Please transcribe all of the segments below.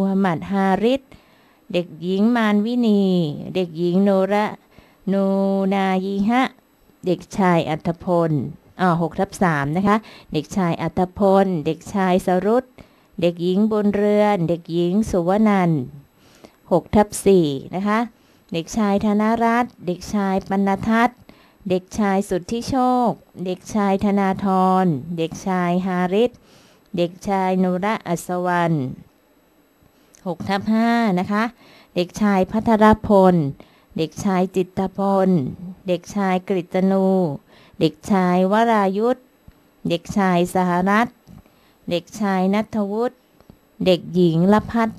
มูฮัมหมัดฮาริสเด็กหญิงมานวินี เด็กหญิงโนระโนนายีฮะ เด็กชายอัธพลอ่าหกทับสามนะคะ เด็กชายอัธพล เด็กชายสรุตเด็กหญิงบนเรือน เด็กหญิงสุวนันหกทับสี่นะคะ เด็กชายธนรัตน์ เด็กชายปณทัศน์ เด็กชายสุทธิโชค เด็กชายธนาธร เด็กชายฮาริส เด็กชายนุระอัศวรรณ 6ทับ5นะคะ เด็กชายพัทรพล เด็กชายจิตพล เด็กชายกฤตนู เด็กชายวรายุทธเด็กชายสหรัฐ เด็กชายนัทวุฒิ เด็กหญิงละพัฒ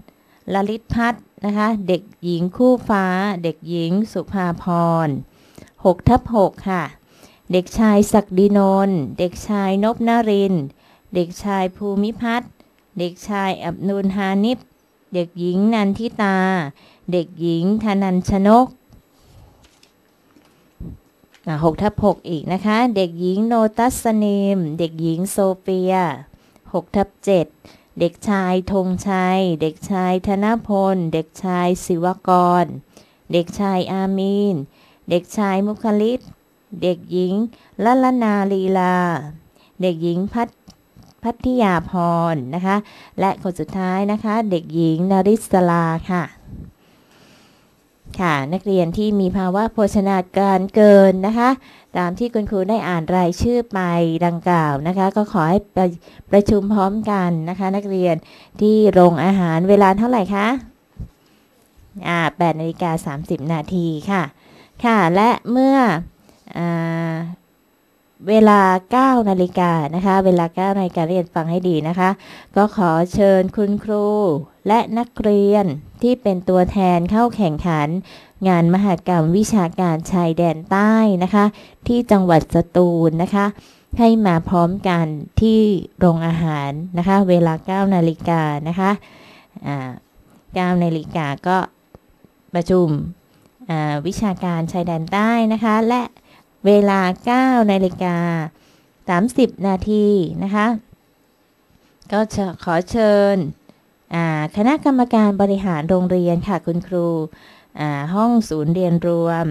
ลลิตพัฒนะคะ เด็กหญิงคู่ฟ้า เด็กหญิงสุภาพร6ทับ6ค่ะ เด็กชายศักดินนท์เด็กชายนบนริน เด็กชายภูมิพัฒน์ เด็กชายอับนุลฮานิบ เด็กหญิงนันทิตา เด็กหญิงธนัญชนกหกทับหกอีกนะคะ เด็กหญิงโนตัสนีมเด็กหญิงโซเฟียหกทับเจ็ดเด็กชายธงชัย เด็กชายธนพล เด็กชายศิวกร เด็กชายอามีน เด็กชายมุคลิต เด็กหญิงละลนาลีลา เด็กหญิงพัท พัทยาพรนะคะ และคนสุดท้ายนะคะ เด็กหญิงนาริศลาค่ะ ค่ะ นักเรียนที่มีภาวะโภชนาการเกินนะคะ ตามที่คุณครูได้อ่านรายชื่อไปดังกล่าวนะคะ ก็ขอให้ไปประชุมพร้อมกันนะคะ นักเรียนที่โรงอาหารเวลาเท่าไหร่คะ อ่า8นาฬิกา30 นาทีค่ะ ค่ะ และเมื่ออ่า เวลา 9 นาฬิกานะคะ เวลา 9 นาฬิกาเรียนฟังให้ดีนะคะ ก็ขอเชิญคุณครู และนักเรียนที่เป็นตัวแทนเข้าแข่งขัน งานมหกรรมวิชาการชายแดนใต้นะคะ ที่จังหวัดสตูลนะคะ ให้มาพร้อมกันที่โรงอาหารนะคะ เวลา 9 นาฬิกานะคะอ่า9นาฬิกาก็ประชุมวิชาการชายแดนใต้นะคะ และ เวลา 9 นาฬิกา 30 นาทีนะคะ ก็ขอเชิญคณะกรรมการบริหารโรงเรียนค่ะคุณครูห้องศูนย์เรียนรวม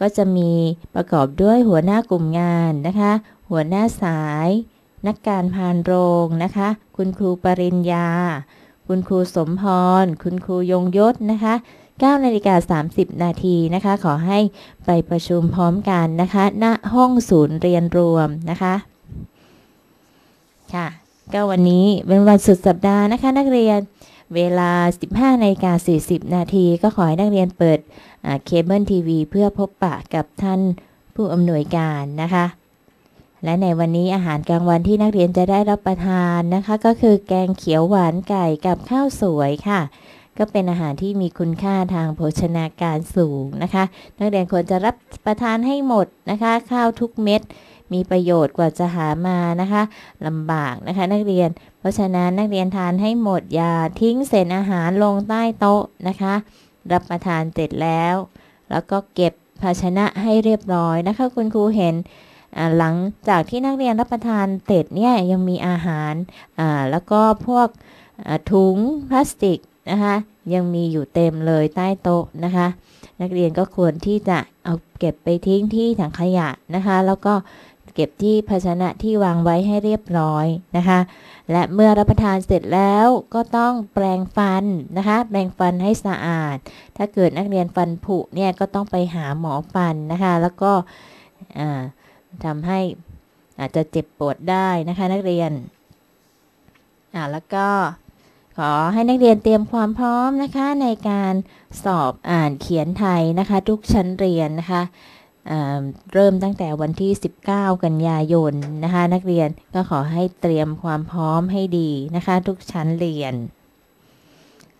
ก็จะมีประกอบด้วยหัวหน้ากลุ่มงานนะคะ หัวหน้าสาย นักการพานโรงนะคะ คุณครูปริญญา คุณครูสมพร คุณครูยงยศนะคะ 9นาฬิกา30 นาทีนะคะ ขอให้ไปประชุมพร้อมกันนะคะณห้องศูนย์เรียนรวมนะคะ ค่ะ ก็วันนี้เป็นวันสุดสัปดาห์นะคะ นักเรียนเวลา 15นาฬิกา40 นาทีก็ขอให้นักเรียนเปิดเคเบิลทีวีเพื่อพบปะกับท่านผู้อำนวยการนะคะ และในวันนี้อาหารกลางวันที่นักเรียนจะได้รับประทานนะคะ ก็คือแกงเขียวหวานไก่กับข้าวสวยค่ะ ก็เป็นอาหารที่มีคุณค่าทางโภชนาการสูงนะคะ นักเรียนควรจะรับประทานให้หมดนะคะ ข้าวทุกเม็ดมีประโยชน์กว่าจะหามานะคะลำบากนะคะนักเรียน เพราะฉะนั้นนักเรียนทานให้หมดอย่าทิ้งเศษอาหารลงใต้โต๊ะนะคะ รับประทานเสร็จแล้ว แล้วก็เก็บภาชนะให้เรียบร้อยนะคะ คุณครูเห็นหลังจากที่นักเรียนรับประทานเสร็จเนี่ยยังมีอาหารแล้วก็พวกถุงพลาสติก นะคะยังมีอยู่เต็มเลยใต้โต๊ะนะคะ นักเรียนก็ควรที่จะเอาเก็บไปทิ้งที่ถังขยะนะคะ แล้วก็เก็บที่ภาชนะที่วางไว้ให้เรียบร้อยนะคะ และเมื่อรับประทานเสร็จแล้วก็ต้องแปรงฟันนะคะ แปรงฟันให้สะอาด ถ้าเกิดนักเรียนฟันผุเนี่ยก็ต้องไปหาหมอฟันนะคะ แล้วก็ทำให้อาจจะเจ็บปวดได้นะคะนักเรียนอ่าแล้วก็ ขอให้นักเรียนเตรียมความพร้อมนะคะในการสอบอ่านเขียนไทยนะคะ ทุกชั้นเรียนนะคะเริ่มตั้งแต่วันที่ 19 กันยายนนะคะนักเรียนก็ขอให้เตรียมความพร้อมให้ดีนะคะ ทุกชั้นเรียน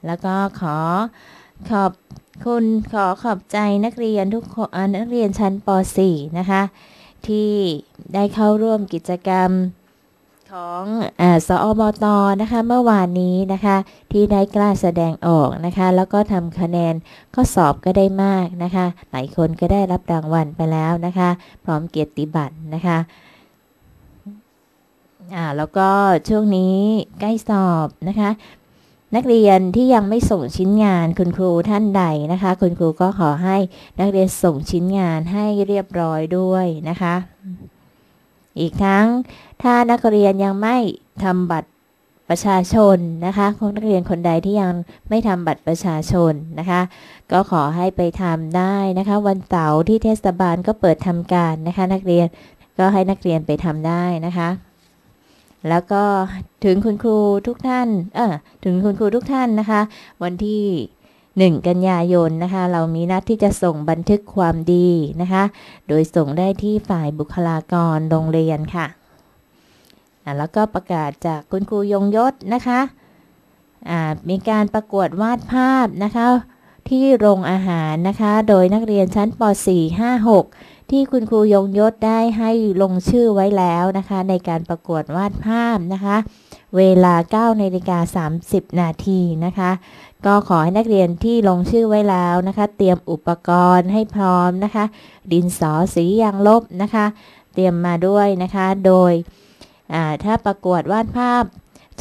แล้วก็ขอขอบคุณขอขอบใจนักเรียนทุกคนนักเรียนชั้นป .4 นะคะที่ได้เข้าร่วมกิจกรรม ของอสอบตนะคะเมื่อวานนี้นะคะที่ได้กล้าแสดงออกนะคะแล้วก็ทำคะแนนข้อสอบก็ได้มากนะคะหลายคนก็ได้รับรางวัลไปแล้วนะคะ พร้อมเกียรติบัตรนะคะอ่าแล้วก็ช่วงนี้ใกล้สอบนะคะนักเรียนที่ยังไม่ส่งชิ้นงานคุณครูท่านใดนะคะ คุณครูก็ขอให้นักเรียนส่งชิ้นงานให้เรียบร้อยด้วยนะคะ อีกทั้งถ้านักเรียนยังไม่ทำบัตรประชาชนนะคะคนนักเรียนคนใดที่ยังไม่ทำบัตรประชาชนนะคะ ก็ขอให้ไปทำได้นะคะ วันเสาร์ที่เทศบาลก็เปิดทำการนะคะ นักเรียนก็ให้นักเรียนไปทำได้นะคะ แล้วก็ถึงคุณครูทุกท่านเออถึงคุณครูทุกท่านนะคะ วันที่ 1 กันยายนนะคะ เรามีนัดที่จะส่งบันทึกความดีนะคะ โดยส่งได้ที่ฝ่ายบุคลากรโรงเรียนค่ะ แล้วก็ประกาศจากคุณครูยงยศนะคะมีการประกวดวาดภาพนะคะ ที่โรงอาหารนะคะ โดยนักเรียนชั้นป .4 5 6 ที่คุณครูยงยศได้ให้ลงชื่อไว้แล้วนะคะ ในการประกวดวาดภาพนะคะ เวลา9นาฬิกา30 นาทีนะคะ ก็ขอให้นักเรียนที่ลงชื่อไว้แล้วนะคะ เตรียมอุปกรณ์ให้พร้อมนะคะ ดินสอสียางลบนะคะ เตรียมมาด้วยนะคะ โดยถ้าประกวดวาดภาพ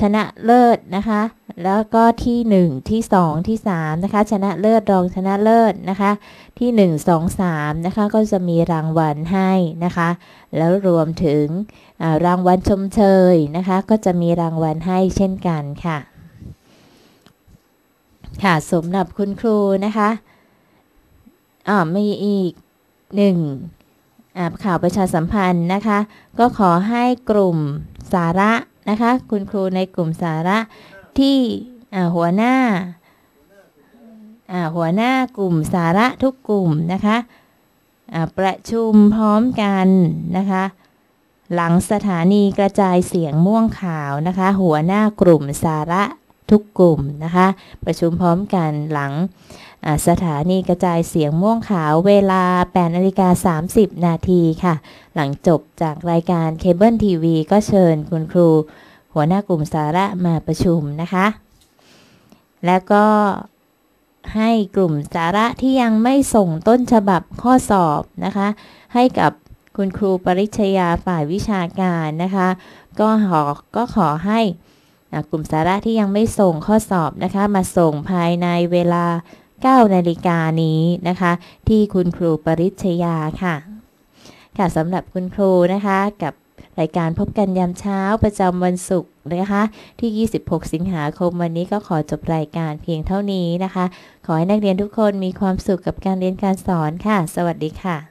ชนะเลิศนะคะ แล้วก็ที่ 1 ที่ 2 ที่3นะคะ ชนะเลิศรองชนะเลิศนะคะ ที่ 1 2 3นะคะ ก็จะมีรางวัลให้นะคะ แล้วรวมถึงรางวัลชมเชยนะคะ ก็จะมีรางวัลให้เช่นกันค่ะ ค่ะสำหรับคุณครูนะคะอ่ามีอีกหนึ่งข่าวประชาสัมพันธ์นะคะ ก็ขอให้กลุ่มสาระ นะคะ คุณครูในกลุ่มสาระที่หัวหน้าหัวหน้ากลุ่มสาระทุกกลุ่มนะคะประชุมพร้อมกันนะคะ หลังสถานีกระจายเสียงม่วงขาวนะคะ หัวหน้ากลุ่มสาระ ทุกกลุ่มนะคะ ประชุมพร้อมกันหลังสถานีกระจายเสียงม่วงขาวเวลา8นาฬิกา30 นาทีค่ะ หลังจบจากรายการเคเบิลทีวีก็เชิญคุณครู หัวหน้ากลุ่มสาระมาประชุมนะคะ แล้วก็ให้กลุ่มสาระที่ยังไม่ส่งต้นฉบับข้อสอบนะคะ ให้กับคุณครูปริชยาฝ่ายวิชาการนะคะ ก็ขอก็ขอให้ กลุ่มสาระที่ยังไม่ส่งข้อสอบนะคะ มาส่งภายในเวลา 9 นาฬิกานี้นะคะ ที่คุณครูปริชยาค่ะ ค่ะสำหรับคุณครูนะคะกับรายการพบกันยามเช้าประจำวันศุกร์นะคะ ที่ 26 สิงหาคมวันนี้ก็ขอจบรายการเพียงเท่านี้นะคะ ขอให้นักเรียนทุกคนมีความสุขกับการเรียนการสอนค่ะ สวัสดีค่ะ